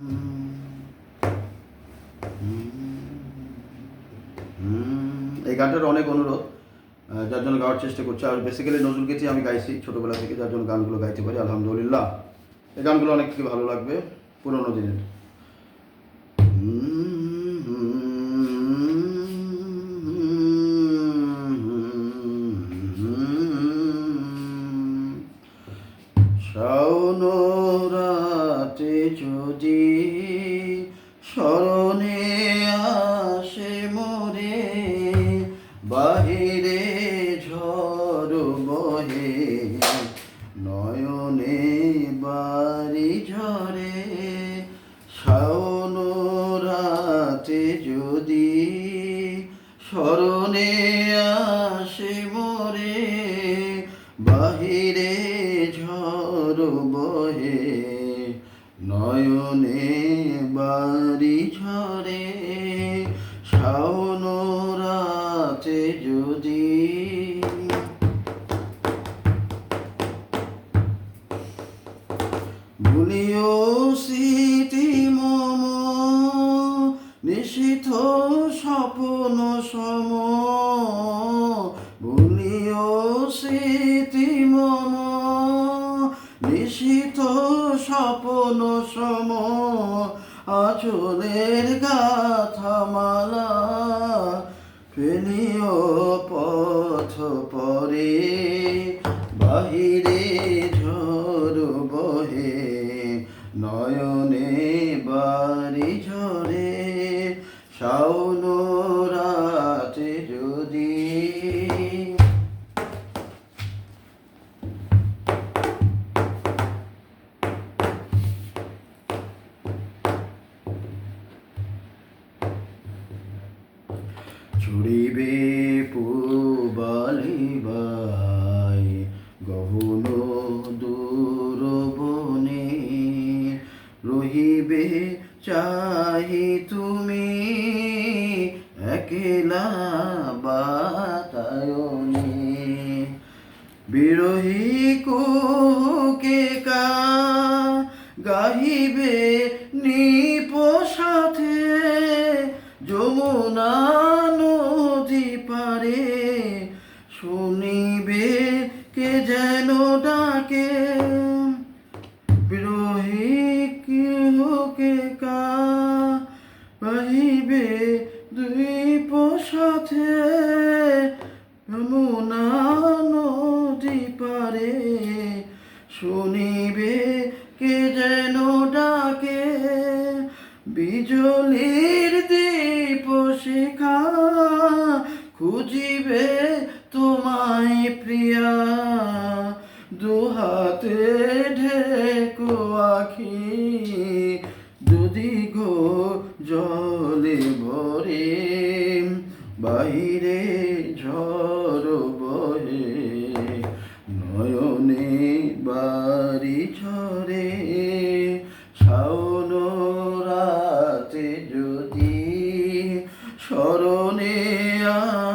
এই গানটার অনেক অনুরোধ যার জন্য গাওয়ার চেষ্টা করছি। আর বেসিক্যালি নজরুল গীতি আমি গাইছি ছোটোবেলা থেকে, যার জন্য গানগুলো গাইতে পারি, আলহামদুলিল্লাহ। এই গানগুলো অনেককে ভালো লাগবে, পুরোনো দিনের। শাওন যদি স্মরণে আসে মোরে বাহিরে ঝড় বহে, নয়নে বাড়ি ঝরে, শাওন রাতে যদি স্মরণে আসে নয়নে বাড়ি ঝরে শাওন রাতে যদি ভুলিও স্মৃতি স্বপ্ন সম আচলের গাথা মালা ফেলিও পথ পরে বাহিরে ঝড় বহে নয়নে বাড়ি ঝরে শাওন রাতে যদি ছুড়িবে পুবালিবাই গহন দূর বনে রহিবে চাহি তুমি, একলা বাতায়নে। বিরহী কুকে কা গাহিবে নিপ সাথে, যমুনা সাথে যমুনা নদী পারে, শুনিবে কে যেন ডাকে। বিজলির দীপ শিখা খুঁজিবে তোমায় প্রিয়া। দুহাতে ঢেকো আখি বাইরে ঝড় বহে নয়নে বাড়ি ঝরে। শাওন রাতে যদি শরণে আ